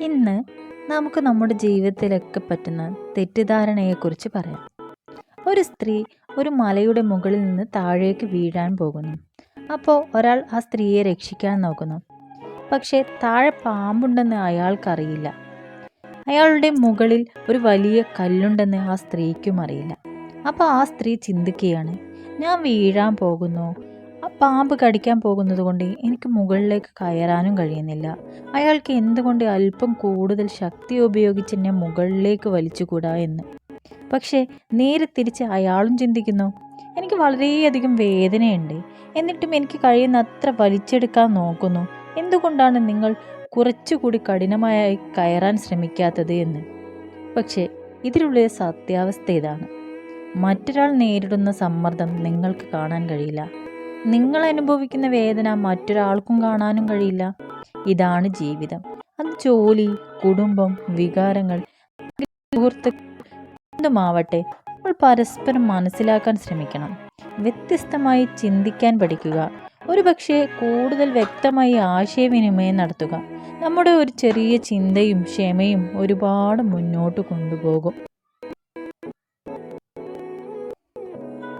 ഇന്ന് നമുക്ക് നമ്മുടെ ജീവിതത്തിലൊക്കെ പറ്റുന്ന തെറ്റിദ്ധാരണയെക്കുറിച്ച് പറയാം. ഒരു സ്ത്രീ ഒരു മലയുടെ മുകളിൽ നിന്ന് താഴേക്ക് വീഴാൻ പോകുന്നു. അപ്പോൾ ഒരാൾ ആ സ്ത്രീയെ രക്ഷിക്കാൻ നോക്കുന്നു. പക്ഷേ താഴെ പാമ്പുണ്ടെന്ന് അയാൾക്കറിയില്ല. അയാളുടെ മുകളിൽ ഒരു വലിയ കല്ലുണ്ടെന്ന് ആ സ്ത്രീക്കും അറിയില്ല. അപ്പോൾ ആ സ്ത്രീ ചിന്തിക്കുകയാണ് ഞാൻ വീഴാൻ പോകുന്നു ആ പാമ്പ് കടിക്കാൻ പോകുന്നത് കൊണ്ട് എനിക്ക് മുകളിലേക്ക് കയറാനും കഴിയുന്നില്ല. അയാൾക്ക് എന്തുകൊണ്ട് അല്പം കൂടുതൽ ശക്തി ഉപയോഗിച്ച് എന്നെ മുകളിലേക്ക് വലിച്ചുകൂടാ എന്ന്. പക്ഷേ നേരെ തിരിച്ച് അയാളും ചിന്തിക്കുന്നു എനിക്ക് വളരെയധികം വേദനയുണ്ട്. എന്നിട്ടും എനിക്ക് കഴിയുന്ന അത്ര വലിച്ചെടുക്കാൻ നോക്കുന്നു. എന്തുകൊണ്ടാണ് നിങ്ങൾ കുറച്ചുകൂടി കഠിനമായി കയറാൻ ശ്രമിക്കാത്തത് എന്ന്? പക്ഷേ ഇതിലുള്ള സത്യാവസ്ഥ ഇതാണ്. മറ്റൊരാൾ നേരിടുന്ന സമ്മർദ്ദം നിങ്ങൾക്ക് കാണാൻ കഴിയില്ല. നിങ്ങൾ അനുഭവിക്കുന്ന വേദന മറ്റൊരാൾക്കും കാണാനും കഴിയില്ല. ഇതാണ് ജീവിതം. അത് ജോലി കുടുംബം വികാരങ്ങൾ എന്തുമാവട്ടെ നമ്മൾ പരസ്പരം മനസ്സിലാക്കാൻ ശ്രമിക്കണം. വ്യത്യസ്തമായി ചിന്തിക്കാൻ പഠിക്കുക. ഒരുപക്ഷെ കൂടുതൽ വ്യക്തമായി ആശയവിനിമയം നടത്തുക. നമ്മുടെ ഒരു ചെറിയ ചിന്തയും ക്ഷമയും ഒരുപാട് മുന്നോട്ട് കൊണ്ടുപോകും.